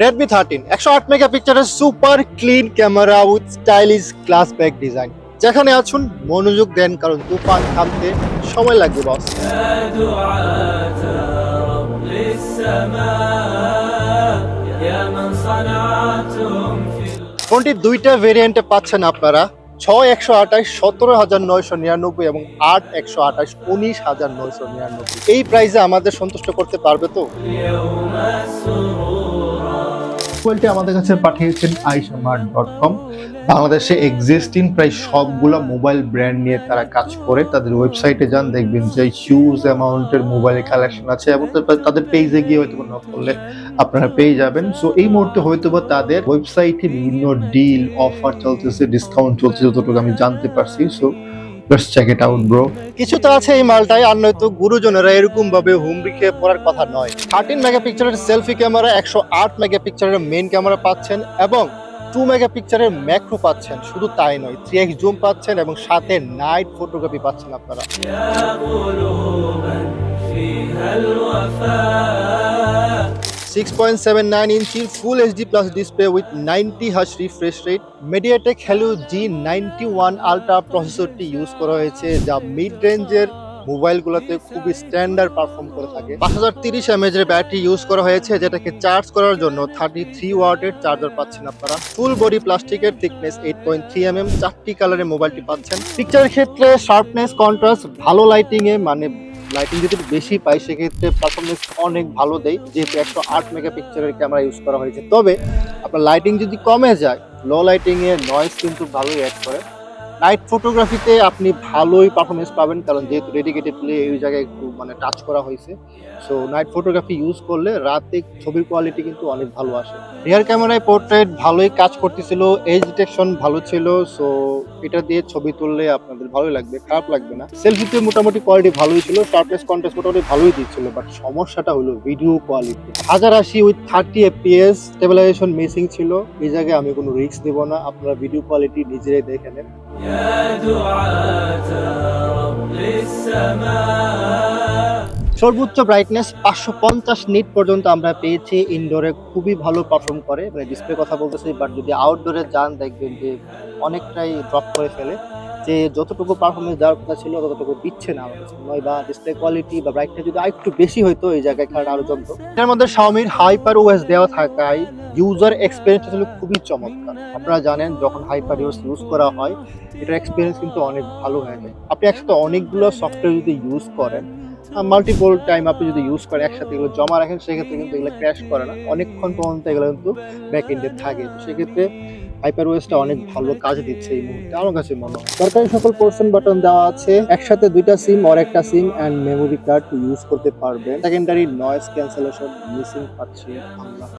Redmi 13 108 মেগাপিক্সেলের super clean camera with stylish glass back design. যেখানে আছুন মনোযোগ দেন, কারণ তুফান থামতে সময় লাগবে, বস। ফোনটির দুইটা ভেরিয়েন্টে পাচ্ছেন আপনারা, ছয় একশো আঠাশ, সতেরো হাজার নয়শো নিরানব্বই এবং আট একশো আঠাশ, উনিশ হাজার নয়শো নিরানব্বই। এই প্রাইসে আমাদের সন্তুষ্ট করতে পারবে তো? কোয়েলটি আমাদের কাছে পাঠিয়েছেন আইসামার্ট ডট কম বাংলাদেশে এক্সিস্টিং প্রায় সবগুলো মোবাইল ব্র্যান্ড নিয়ে তারা কাজ করে। তাদের ওয়েবসাইটে যান, দেখবেন যে হিউজ অ্যামাউন্টের মোবাইল কালেকশন আছে এবং তাদের পেজে গিয়ে হয়তো নক করলে আপনারা পেয়ে যাবেন। সো এই মুহূর্তে হয়তো বা তাদের ওয়েবসাইটে বিভিন্ন ডিল অফার চলতেছে ডিসকাউন্ট চলছে যতটুকু আমি জানতে পারছি। So let's check it out bro কিছু তো আছে এই মালটাই আর নয়তো গুরুজনেরা এরকম ভাবে হুমড়ি খেয়ে পড়ার কথা নয়। থার্টিন মেগাপিক্সেলের সেলফি ক্যামেরা একশো আট মেগাপিক্সেলের মেইন ক্যামেরা পাচ্ছেন এবং টু মেগাপিক্সেলের ম্যাক্রো পাচ্ছেন। শুধু তাই নয় থ্রি এক্স জুম পাচ্ছেন এবং সাথে নাইট ফটোগ্রাফি পাচ্ছেন আপনারা। সিক্স পয়েন্ট সেভেন নাইন ইঞ্চির full HD plus display with ninety has refresh rate MediaTek Helio G ninety one ultra প্রসেসরটি use করা হয়েছে, যা মিড রেঞ্জের মোবাইলগুলোতে খুবই স্ট্যান্ডার্ড পারফর্ম করে থাকে। পাঁচ হাজার তিরিশ এমএজ এর ব্যাটারি ইউজ করা হয়েছে, যেটাকে চার্জ করার জন্য থার্টি থ্রি ওয়াটের চার্জার পাচ্ছেন আপনারা। ফুল বডি প্লাস্টিকের thickness eight point three M M চারটি কালারের মোবাইলটি পাচ্ছেন। পিকচারের ক্ষেত্রে শার্পনেস কন্ট্রাস্ট ভালো লাইটিং এ মানে লাইটিং যদি বেশি পাই, সেক্ষেত্রে পারফরমেন্স অনেক ভালো দেয়। যেহেতু একশো আট মেগাপিক্সেলের ক্যামেরা ইউজ করা হয়েছে। তবে আপনার লাইটিং যদি কমে যায় লো লাইটিংয়ে নয়েস কিন্তু ভালোই অ্যাড করে। নাইট ফটোগ্রাফিতে আপনি ভালোই পারফরমেন্স পাবেন, কারণ যেহেতু ডেডিকেটেডলি এই জায়গায় একটু মানে টাচ করা হয়েছে। সো নাইট ফটোগ্রাফি ইউজ করলে রাতে ছবির কোয়ালিটি কিন্তু অনেক ভালো আসে। রিয়ার ক্যামেরায় পোর্ট্রেট ভালোই কাজ করতেছিল এজ ডিটেকশন ভালো ছিল সো এটা দিয়ে ছবি তুললে আপনাদের ভালোই লাগবে, খারাপ লাগবে না। সেলফিতে মোটামুটি কোয়ালিটি ভালোই ছিল শার্পনেস কন্টেস্ট মোটামুটি ভালোই দিচ্ছিল বাট সমস্যাটা হলো ভিডিও কোয়ালিটি হাজার আশি with thirty FPS stabilisation missing ছিল, এই জায়গায় আমি কোনো রিস্ক দেব না, আপনারা ভিডিও কোয়ালিটি নিজেরাই দেখে নেন। সর্বোচ্চ ব্রাইটনেস পাঁচশো পঞ্চাশ নিট পর্যন্ত আমরা পেয়েছি ইনডোরে খুবই ভালো পারফর্ম করে। মানে ডিসপ্লে কথা বলতেছি বাট যদি আউটডোরে যান, দেখবেন যে অনেকটাই ড্রপ করে ফেলে। যে যতটুকু পারফরমেন্স দেওয়ার কথা ছিল, ততটুকু দিচ্ছে না নয় বা ডিসপ্লে কোয়ালিটি বা ব্রাইটনেস যদি আরেকটু বেশি হতো এই জায়গায় খেলাটা আরও জমতো। এটার মধ্যে শাওমির হাইপার ওএস দেওয়া থাকায় ইউজার এক্সপিরিয়েন্স ছিল খুবই চমৎকার। আপনারা জানেন, যখন হাইপার ওএস ইউজ করা হয়, এটার এক্সপিরিয়েন্স কিন্তু অনেক ভালো হয়ে যায়। আপনি একসাথে অনেকগুলো সফটওয়্যার যদি ইউজ করেন মাল্টিপল টাইম আপনি যদি ইউজ করেন, একসাথে এগুলো জমা রাখেন, সেক্ষেত্রে কিন্তু এগুলো ক্র্যাশ করে না। অনেকক্ষণ পর্যন্ত এগুলো কিন্তু ব্যাক এন্ডে থাকে। সেক্ষেত্রে হাইপার ওয়েসটা অনেক ভালো কাজ দিচ্ছে এই মুহূর্তে আমার কাছে মনে হয়। সরকারি সকল পোর্শন বাটন দেওয়া আছে। একসাথে দুইটা সিম আর একটা SIM and memory card use করতে পারবেন। সেকেন্ডারি নয়েজ ক্যান্সেলেশন মিসিং পাচ্ছি আমরা।